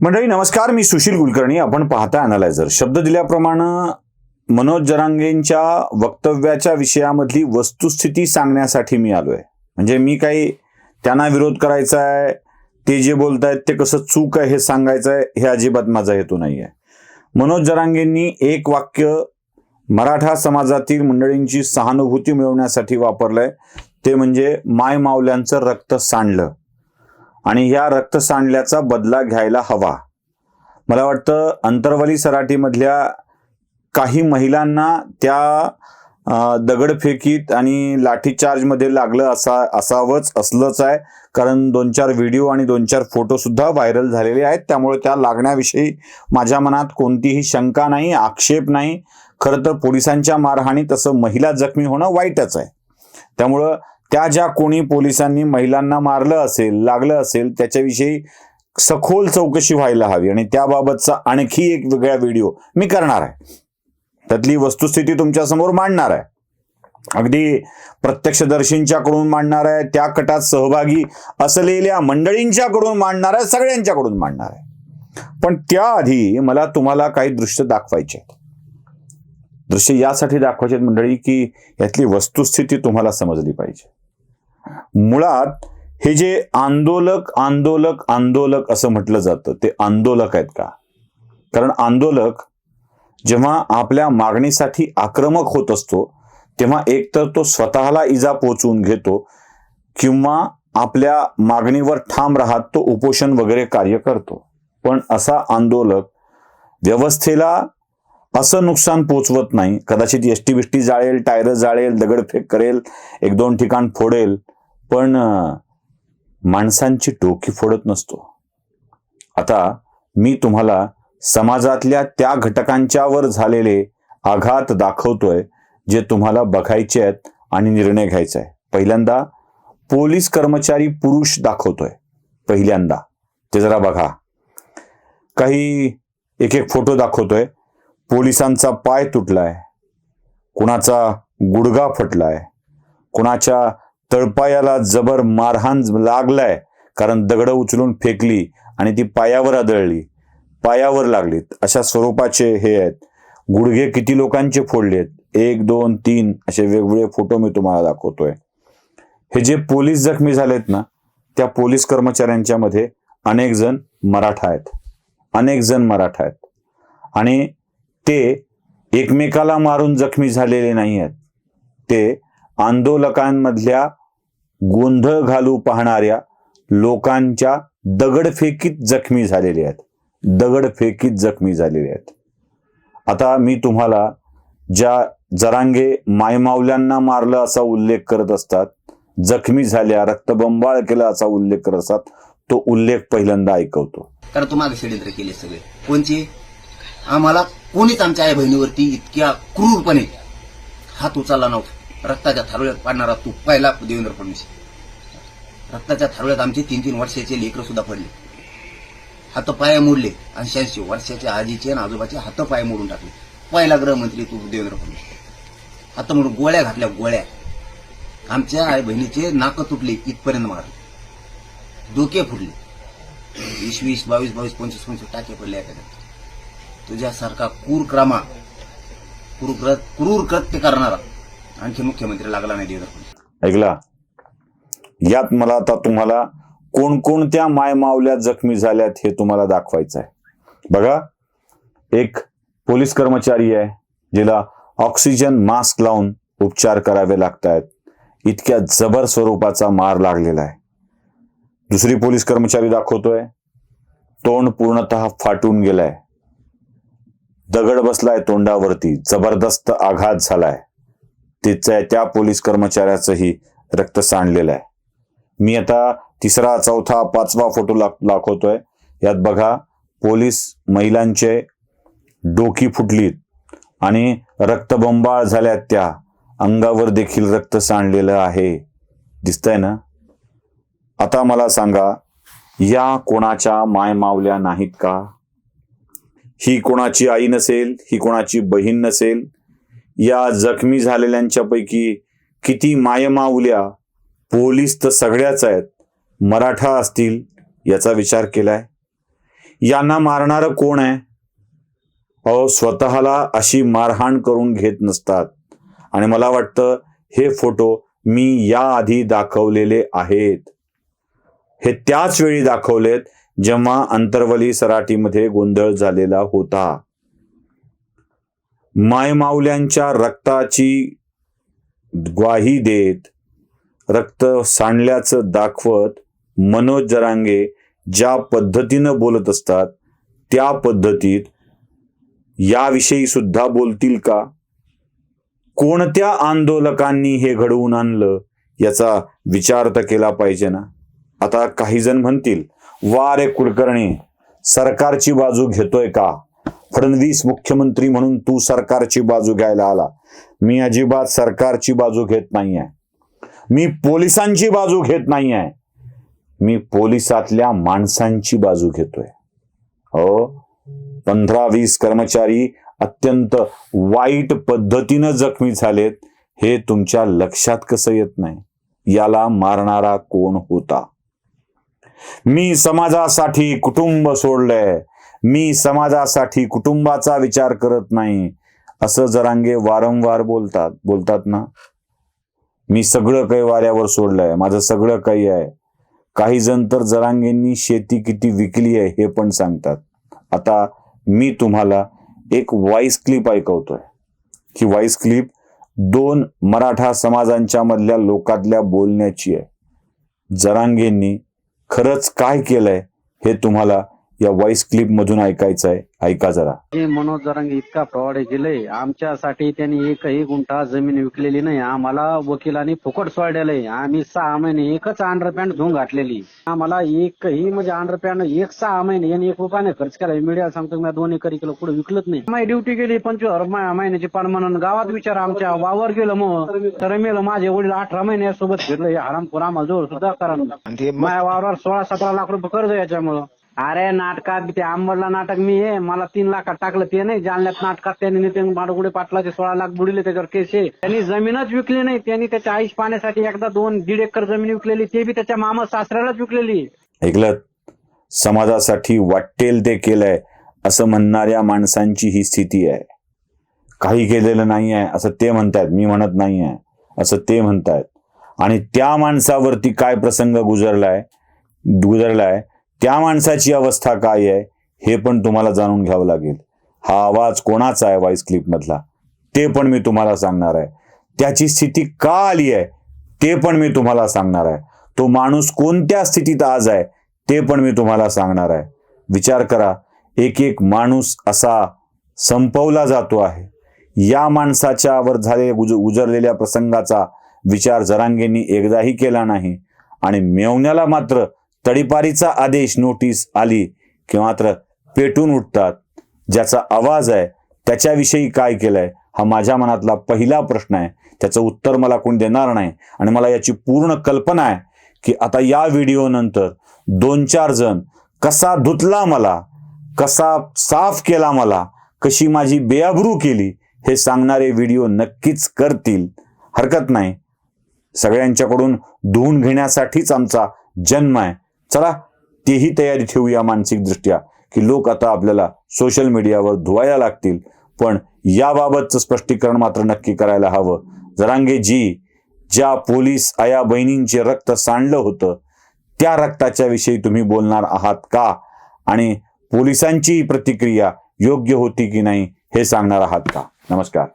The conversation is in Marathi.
मंडळी नमस्कार. मी सुशील कुलकर्णी. आपण पाहता अनालायझर शब्द दिल्याप्रमाणे मनोज जरांगेंच्या वक्तव्याच्या विषयामधली वस्तुस्थिती सांगण्यासाठी मी आलोय. म्हणजे मी काही त्यांना विरोध करायचा आहे ते जे बोलतायत ते कसं चूक आहे हे सांगायचं आहे हे अजिबात माझा हेतू नाही आहे मनोज जरांगेंनी एक वाक्य मराठा समाजातील मंडळींची सहानुभूती मिळवण्यासाठी वापरलंय. ते म्हणजे माय मावल्यांचं रक्त सांडलं. आणि ह्या रक्त सांडल्याचा बदला घ्यायला हवा. मला वाटतं अंतरवली सराटीमधल्या काही महिलांना त्या दगडफेकीत आणि लाठीचार्जमध्ये लागलं असा असावंच असलंच आहे. कारण दोन चार व्हिडिओ आणि दोन चार फोटोसुद्धा व्हायरल झालेले आहेत. त्यामुळे त्या लागण्याविषयी माझ्या मनात कोणतीही शंका नाही आक्षेप नाही. खरं तर पोलिसांच्या मारहाणी तसं महिला जखमी होणं वाईटच आहे. त्यामुळं त्या ज्या कोणी पोलिसांनी महिलांना मारलं असेल लागलं असेल त्याच्याविषयी सखोल चौकशी व्हायला हवी. आणि त्याबाबतचा आणखी एक वेगळा व्हिडिओ मी करणार आहे. त्यातली वस्तुस्थिती तुमच्यासमोर मांडणार आहे. अगदी प्रत्यक्षदर्शींच्याकडून मांडणार आहे त्या कटात सहभागी असलेल्या मंडळींच्याकडून मांडणार आहे सगळ्यांच्याकडून मांडणार आहे. पण त्याआधी मला तुम्हाला काही दृश्य दाखवायचे आहेत. दृश्य यासाठी दाखवायचे आहेत मंडळी की यातली वस्तुस्थिती तुम्हाला समजली पाहिजे. मुळात हे जे आंदोलक आंदोलक आंदोलक असं म्हटलं जातं ते आंदोलक आहेत का? कारण आंदोलक जेव्हा आपल्या मागणीसाठी आक्रमक होत असतो तेव्हा एकतर तो स्वतःला इजा पोचवून घेतो किंवा आपल्या मागणीवर ठाम राहत तो उपोषण वगैरे कार्य करतो. पण असा आंदोलक व्यवस्थेला असं नुकसान पोचवत नाही. कदाचित एसटी बिष्टी जाळेल टायर जाळेल दगडफेक करेल एक दोन ठिकाण फोडेल पण माणसांची डोकी फोडत नसतो. आता मी तुम्हाला समाजातल्या त्या घटकांच्यावर झालेले आघात दाखवतोय जे तुम्हाला बघायचे आहेत आणि निर्णय घ्यायचा आहे. पहिल्यांदा पोलीस कर्मचारी पुरुष दाखवतोय. पहिल्यांदा. ते जरा बघा. काही एक एक फोटो दाखवतोय. पोलिसांचा पाय तुटलाय. कुणाचा गुडगा फटलाय. कुणाच्या तळपायाला जबर मारहाण लागलाय कारण दगड उचलून फेकली आणि ती पायावर आदळली. पायावर लागलीत. अशा स्वरूपाचे हे आहेत. गुडघे किती लोकांचे फोडलेत? एक दोन तीन असे वेगवेगळे फोटो मी तुम्हाला दाखवतोय. हे जे पोलीस जखमी झालेत ना त्या पोलीस कर्मचाऱ्यांच्या मध्ये अनेक जण मराठा आहेत. अनेक जण मराठा आहेत. आणि ते एकमेकाला मारून जखमी झालेले नाही आहेत. ते आंदोलकांमधल्या गोंधळ घालू पाहणाऱ्या लोकांच्या दगडफेकीत जखमी झालेले आहेत. दगडफेकीत जखमी झालेले आहेत. आता मी तुम्हाला ज्या जरांगे मायमावल्यांना मारलं असा उल्लेख करत असतात जखमी झाल्या रक्तबंबाळ केला असा उल्लेख करत असतात तो उल्लेख पहिल्यांदा ऐकवतो. कारण तुम्हाला षडयंत्र केले सगळे. कोणची? आम्हाला कोणीच आमच्या आई बहिणीवरती इतक्या क्रूरपणे हात उचलला नव्हता. रक्ताच्या थारोळ्यात पाडणारा तू पहिला देवेंद्र फडणवीस. रक्ताच्या थारोळ्यात आमचे तीन तीन वर्षाचे लेकर सुद्धा पडले. हात पाय मोडले शहाऐंशी वर्षाच्या आजीचे आणि आजोबाचे हात पाय मोडून टाकले. पहिला गृहमंत्री तू देवेंद्र फडणवीस. हात म्हणून गोळ्या घातल्या गोळ्या. आमच्या आई बहिणीचे नाक तुटले इथपर्यंत मारले. डोके फुटले. वीस वीस बावीस बावीस पंचवीस पंचवीस टाके पडले एखाद्या. तुझ्यासारखा क्रूर क्रमा क्रूर क्रूर कृत्य करणारा आणखी मुख्यमंत्री लागला नाही देवेंद्र ऐकला? यात मला आता तुम्हाला कोणकोणत्या मायमावल्या जखमी झाल्यात हे तुम्हाला दाखवायचं आहे बघा एक पोलीस कर्मचारी आहे जिला ऑक्सिजन मास्क लावून उपचार करावे लागत आहेत इतक्या जबर स्वरूपाचा मार लागलेला आहे. दुसरी पोलीस कर्मचारी दाखवतोय. तोंड पूर्णतः फाटून गेलाय. दगड बसलाय तोंडावरती. जबरदस्त आघात झालाय. तिच्या त्या पोलीस कर्मचाऱ्याचंही रक्त सांडलेलं आहे. मी आता तिसरा चौथा पाचवा फोटो ला- दाखवतोय. यात बघा पोलीस महिलांचे डोकी फुटलीत आणि रक्तबंबाळ झाल्यात त्या. अंगावर देखील रक्त सांडलेलं आहे. दिसतंय ना? आता मला सांगा या कोणाच्या मायमावल्या नाहीत का? ही कोणाची आई नसेल ही कोणाची बहीण नसेल या जखमी झालेल्यांच्यापैकी किती मायमावल्या पोलीस तर सगळ्याच आहेत. मराठा असतील याचा विचार केलाय. यांना मारणारं कोण आहे? अहो स्वतःला अशी मारहाण करून घेत नसतात. आणि मला वाटतं हे फोटो मी याआधी दाखवलेले आहेत. हे त्याच वेळी दाखवलेत जेव्हा अंतरवली सराटीमध्ये गोंधळ झालेला होता. मायमाऊल्यांच्या रक्ताची ग्वाही देत रक्त सांडल्याचं दाखवत मनोज जरांगे ज्या पद्धतीनं बोलत असतात त्या पद्धतीत याविषयी सुद्धा बोलतील का? कोणत्या आंदोलकांनी हे घडवून आणलं? याचा विचार तर केला पाहिजे ना. आता काही जण म्हणतील वा रे कुलकर्णी सरकारची बाजू घेतोय का? फडणवीस मुख्यमंत्री म्हणून तू सरकारची बाजू घ्यायला आला. मी अजिबात सरकारची बाजू घेत नाही आहे मी पोलिसांची बाजू घेत नाही आहे मी पोलिसातल्या माणसांची बाजू घेतोय. हो? पंधरा वीस कर्मचारी अत्यंत वाईट पद्धतीनं जखमी झालेत. हे तुमच्या लक्षात कसं येत नाही? याला मारणारा कोण होता? मी समाजासाठी कुटुंब सोडलंय. मी समाजासाठी कुटुंबाचा विचार करत नाही. असं जरांगे वारंवार बोलतात. बोलतात ना? मी सगळं काही वाऱ्यावर सोडलंय. माझं सगळं काही आहे. काही जण तर जरांगेंनी शेती किती विकली आहे हे पण सांगतात. आता मी तुम्हाला एक व्हॉइस क्लिप ऐकवतोय. ही व्हॉइस क्लिप दोन मराठा समाजांच्या मधल्या लोकातल्या बोलण्याची आहे. जरांगेंनी खरंच काय केलंय हे तुम्हाला या व्हॉइस क्लिप मधून ऐकायचं आहे ऐका जरा. हे मनोज जरांगे इतका प्रवाडे गेले आमच्यासाठी त्यांनी एकही गुंठा जमीन विकलेली नाही. आम्हाला वकिलांनी फुकट सोडलेलं आम्ही सहा महिने एकच अंडरपॅन्ट धुवून घातलेली. आम्हाला एकही म्हणजे अंडरपॅन्ट एक सहा महिने यांनी एक रुपयाने खर्च केला. मीडिया सांगतो मी दोन एकर किलो पुढे विकलत नाही. माझी ड्युटी गेली पंचवीस महिन्याची पण म्हणून गावात विचार आमच्या. वावर गेलं मग. तर मेलं. माझे वडील अठरा महिन्यासोबत फिरलं. हे हरामखोर आम्हाला जोर सुद्धा करा माझ्या वावरावर सोळा सतरा लाख रुपये कर्ज याच्यामुळं. अरे नाटकात ते आंबडला नाटक मी हे मला तीन लाखात टाकलं ते नाही. जालन्यात नाटकात त्यांनी नितीन माडगुडे पाटलाचे सोळा लाख बुडले त्याच्यावर केस आहे. त्यांनी जमीनच विकली नाही. त्यांनी त्याच्या आईश पाण्यासाठी एकदा दोन दीड एकर जमीन विकलेली ते बी त्याच्या मामा सासऱ्यालाच विकलेली. ऐकलं? समाजासाठी वाटेल ते केलंय असं म्हणणाऱ्या माणसांची ही स्थिती आहे. काही केलेलं नाही आहे असं ते म्हणतायत. मी म्हणत नाही आहे असं ते म्हणतायत. आणि त्या माणसावरती काय प्रसंग गुजरलाय? गुजरलाय? त्या माणसाची अवस्था काय आहे हे पण तुम्हाला जाणून घ्यावं लागेल. हा आवाज कोणाचा आहे व्हॉइस क्लिपमधला ते पण मी तुम्हाला सांगणार आहे. त्याची स्थिती का आली आहे ते पण मी तुम्हाला सांगणार आहे. तो माणूस कोणत्या स्थितीत आज आहे ते पण मी तुम्हाला सांगणार आहे. विचार करा एक एक माणूस असा संपवला जातो आहे. या माणसाच्यावर झाले गुज उजरलेल्या प्रसंगाचा विचार जरांगेंनी एकदाही केला नाही. आणि मेवण्याला मात्र तडीपारीचा आदेश नोटीस आली की मात्र पेटून उठतात. ज्याचा आवाज आहे त्याच्याविषयी काय केलंय हा माझ्या मनातला पहिला प्रश्न आहे. त्याचं उत्तर मला कोण देणार नाही. आणि मला याची पूर्ण कल्पना आहे की आता या व्हिडिओनंतर दोन चार जण कसा धुतला मला कसा साफ केला मला कशी माझी बेआबरू केली हे सांगणारे व्हिडिओ नक्कीच करतील. हरकत नाही. सगळ्यांच्याकडून धुवून घेण्यासाठीच आमचा जन्म आहे. चला तेही तयारी ठेवूया मानसिक दृष्ट्या की लोक आता आपल्याला सोशल मीडियावर धुवायला लागतील. पण याबाबतचं स्पष्टीकरण मात्र नक्की करायला हवं. जरांगे जी ज्या पोलीस आया बहिणींचे रक्त सांडलं होतं त्या रक्ताच्या विषयी तुम्ही बोलणार आहात का? आणि पोलिसांची प्रतिक्रिया योग्य होती की नाही हे सांगणार आहात का? नमस्कार.